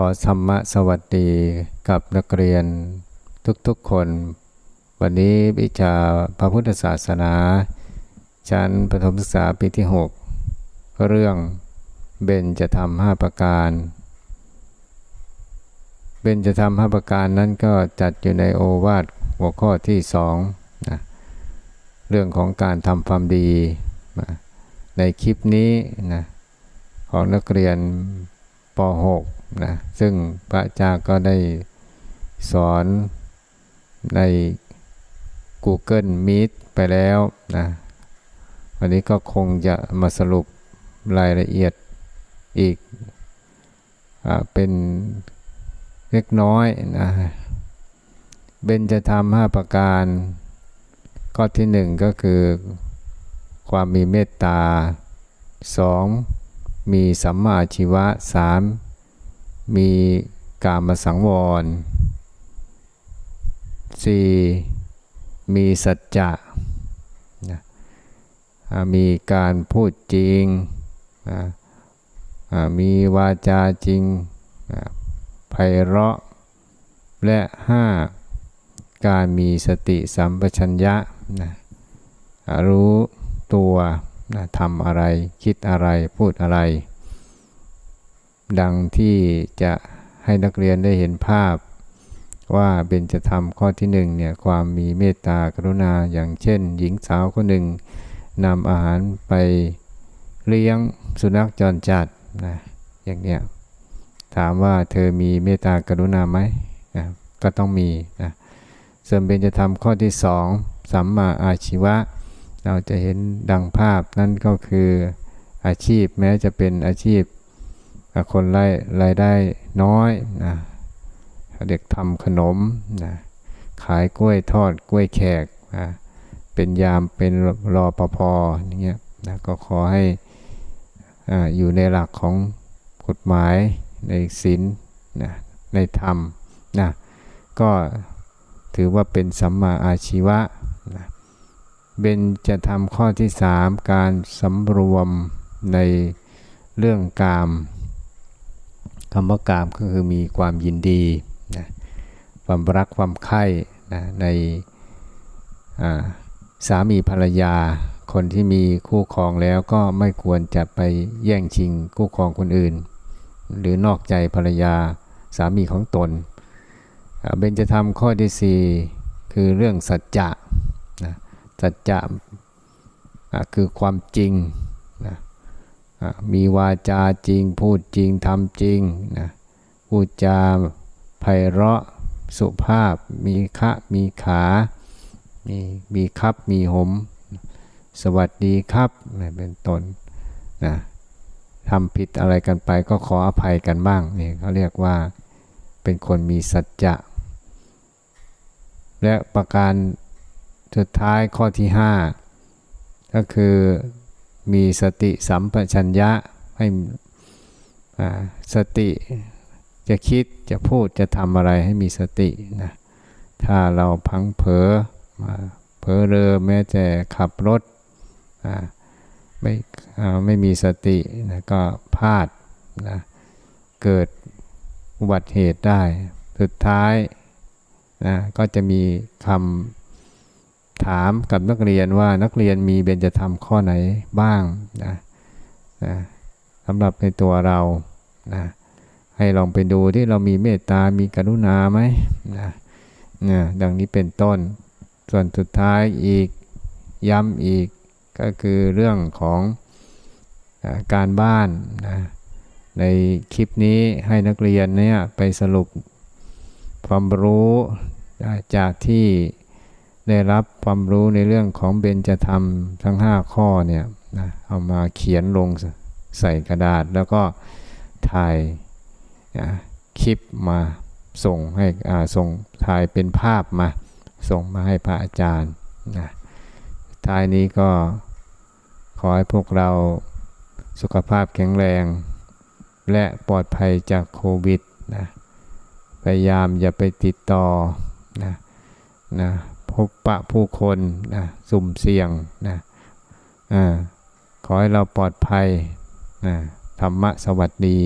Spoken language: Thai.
ขอธรรมะสวัสดีกับนักเรียนทุกๆคน วันนี้วิชาพระพุทธศาสนา ชั้นประถมศึกษาปีที่ 6 เรื่องเบญจะทำห้าประการ เบญจะทำห้าประการนั้นก็จัดอยู่ในโอวาทหัวข้อที่สองนะเรื่องของการทำความดี ในคลิปนี้นะของนักเรียน ป .6 นะซึ่งพระอาจารย์ก็ได้สอนใน Google Meet ไปแล้วนะวันนี้ก็คงจะมาสรุปรายละเอียดอีกอเป็นเล็กน้อยนะเบนจะทำห้าประการ ข้อที่หนึ่งก็คือความมีเมตตาสอง มีสัมมาชีวะสามมีกามสังวรสี่มีสัจจะนะมีการพูดจริงนะมีวาจาจริงนะไพเราะ และห้าการมีสติสัมปชัญญะนะรู้ ทำอะไร คิดอะไร พูดอะไร ดังที่จะให้นักเรียนได้เห็นภาพ ว่าเบญจะทำข้อที่หนึ่งเนี่ยความมีเมตตากรุณาอย่างเช่น หญิงสาวคนหนึ่งนำอาหารไปเลี้ยงสุนัขจรจัดนะอย่างเนี้ยถามว่าเธอมีเมตตากรุณาไหมนะก็ต้องมีนะส่วนเบญจะทำข้อที่สองสัมมาอาชีวะ เราจะเห็นดังภาพนั่นก็คืออาชีพแม้จะเป็นอาชีพคนไร้รายได้น้อยนะเด็กทำขนมนะขายกล้วยทอดกล้วยแขกนะเป็นยามเป็นรอปภอย่างเงี้ยนะก็ขอให้ออยู่ในหลักของกฎหมายในศีลนะในธรรมนะก็ถือว่าเป็นสัมมาอาชีวะนะ เบนจะทำข้อที่สามการสำรวมในเรื่องกามคำว่ากามก็คือมีความยินดีนะความรักความใคร่นะในสามีภรรยา คนที่มีคู่ครองแล้วก็ไม่ควรจะไปแย่งชิงคู่ครองคนอื่น หรือนอกใจภรรยาสามีของตนเบนจะทำข้อที่สี่คือเรื่องสัจจะนะ สัจจะคือความจริงนะมีวาจาจริง พูดจริงทำจริงนะพูดจาไพเราะสุภาพ มีคะมีขา มีมีครับมีหม สวัสดีครับเป็นตนนะทำผิดอะไรกันไปก็ขออภัยกันบ้างนี่เขาเรียกว่าเป็นคนมีสัจจะ และประการ สุดท้ายข้อที่ 5 ก็คือมีสติสัมปชัญญะให้สติจะคิดจะพูดจะทำอะไรให้มีสตินะถ้าเราพังเผลอเผลอเรอแม้แต่ขับรถไม่ไม่มีสตินะก็พลาดนะเกิดอุบัติเหตุได้ สุดท้ายนะก็จะมีคำ ถามกับนักเรียนว่านักเรียนมีเบญจธรรมข้อไหนบ้างนะนะสำหรับในตัวเรานะให้ลองไปดูที่เรามีเมตตา มีกรุณาไหมนะนะดังนี้เป็นต้น ส่วนสุดท้ายอีกย้ำอีกก็คือเรื่องของการบ้านนะในคลิปนี้ให้นักเรียนเนี่ยไปสรุปความรู้จากที่ ได้รับความรู้ในเรื่องของเบญจธรรมทั้ง 5 ข้อเนี่ยนะเอามาเขียนลงใส่กระดาษแล้วก็ถ่ายคลิปมาส่งให้ส่งถ่ายเป็นภาพมา ส่งมาให้พระอาจารย์นะท้ายนี้ก็ขอให้พวกเราสุขภาพแข็งแรง และปลอดภัยจากโควิดนะพยายามอย่าไปติดต่อนะนะ พบปะผู้คนนะสุ่มเสี่ยงนะขอให้เราปลอดภัยนะธรรมะสวัสดี